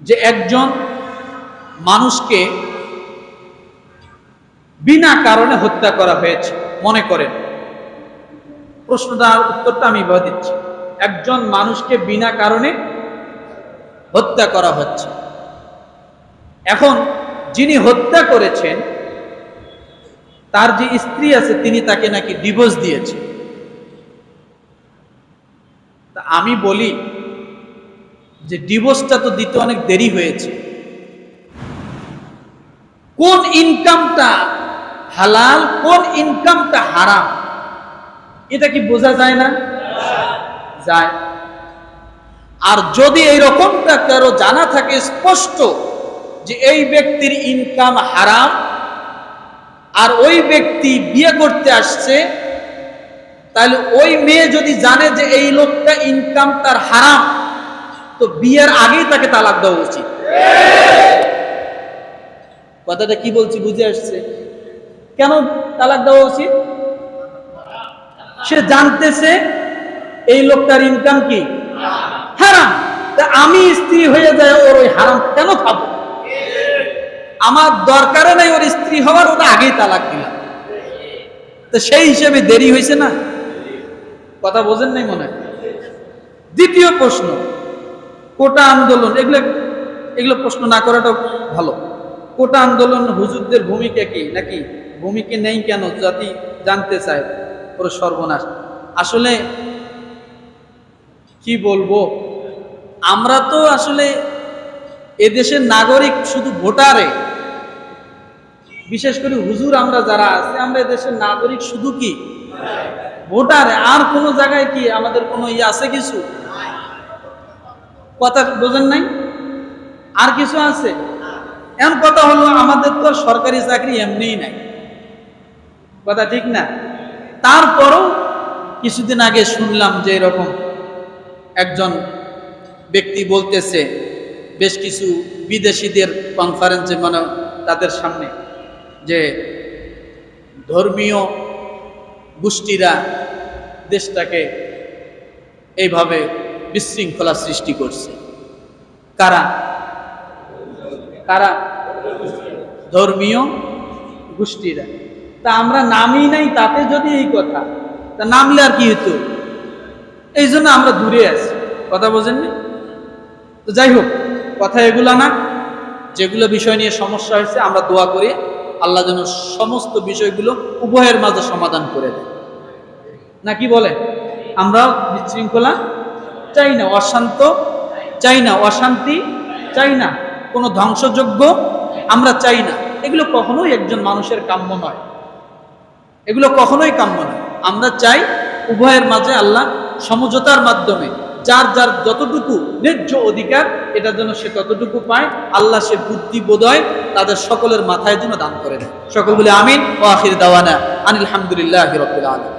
যে একজন মানুষকে বিনা কারণে হত্যা করা হয়েছে, মনে করেন। প্রশ্নটার উত্তরটা আমি এভাবে দিচ্ছি। একজন মানুষকে বিনা কারণে হত্যা করা হচ্ছে। এখন যিনি হত্যা করেছেন, তার যে স্ত্রী আছে, তিনি তাকে নাকি ডিভোর্স দিয়েছেন আমি বলি যে ডিভোর্সটা তো দিতে অনেক দেরি হয়েছে। কোন ইনকামটা হালাল, কোন ইনকামটা হারাম? এটা কি বোঝা যায় না? যায়। আর যদি এই রকমটা কারও জানা থাকে স্পষ্ট যে এই ব্যক্তির ইনকাম হারাম, আর ওই ব্যক্তি বিয়ে করতে আসছে, তাহলে ওই মেয়ে যদি জানে যে এই লোকটা ইনকাম তার হারাম তো বিয়ের আগেই তাকে তালাক দেওয়া উচিত। কথাটা কি বলছি বুঝে আসছে? কেন তালাক দেওয়া উচিত? সে জানতেছে এই লোকটার ইনকাম কি? হারাম। আমি স্ত্রী হয়ে যায় ওর ওই হারাম কেন খাব? আমার দরকারে নাই ওর স্ত্রী হওয়ার ওটা আগেই তালাক দিলাম। তো সেই হিসেবে দেরি হয়েছে না? কথা বোঝেন নাই মনে? দ্বিতীয় প্রশ্ন কোটা আন্দোলন, এগুলো এগুলো প্রশ্ন না করাটা ভালো। কোটা আন্দোলন হুজুরদের ভূমিকা কি? নাকি ভূমিকা নেই কেন? জাতি জানতে চায়, ওর সর্বনাশ। আসলে কি বলব? আমরা তো আসলে এদেশের নাগরিক শুধু ভোটারে। বিশেষ করে হুজুর আমরা যারা আছে, আমরা এদেশের নাগরিক শুধু কি? ভোটারে। আর কোনো জায়গায় কি আমাদের কোনো ইয়ে আছে কিছু? কথা বোঝেন নাই? আর কিছু আছে? এমন কথা হলো, আমাদের তো সরকারি চাকরি এমনিই নাই। কথা ঠিক না? তারপরও কিছুদিন আগে শুনলাম যে এরকম একজন ব্যক্তি বলতেছে, বেশ কিছু বিদেশিদের কনফারেন্সে মানে তাদের সামনে যে ধর্মীয় গোষ্ঠীরা দেশটাকে এইভাবে বিশৃঙ্খলা সৃষ্টি করছে। কারা? কারা? ধর্মীয় গোষ্ঠীরা। তা আমরা নামই নাই, তাতে যদি এই কথা, তা নামলে আর কি হতো এই জন্য আমরা দূরে আছি। কথা বোঝেননি? তো যাই হোক, কথা এগুলা না। যেগুলো বিষয় নিয়ে সমস্যা হয়েছে, আমরা দোয়া করি আল্লাহ যেন সমস্ত বিষয়গুলো উভয়ের মাঝে সমাধান করে দেয়। না কি বলে? আমরা বিশৃঙ্খলা চাই না অশান্ত চাই না অশান্তি চাই না কোনো ধ্বংসযোগ্য, আমরা চাই না এগুলো কখনোই একজন মানুষের কাম্য নয়। এগুলো কখনোই কাম্য নয়। আমরা চাই উভয়ের মাঝে আল্লাহ সমঝোতার মাধ্যমে যার যার যতটুকু ন্যায্য অধিকার, এটা যেন সে ততটুকু পায়, আল্লাহ সে বুদ্ধি বোধয় তাদের সকলের মাথায় যেন দান করে দেয়। সকল বলে আমিন ও আখির দাওয়ানা, আনিল হামদুলিল্লাহ রবিল আলম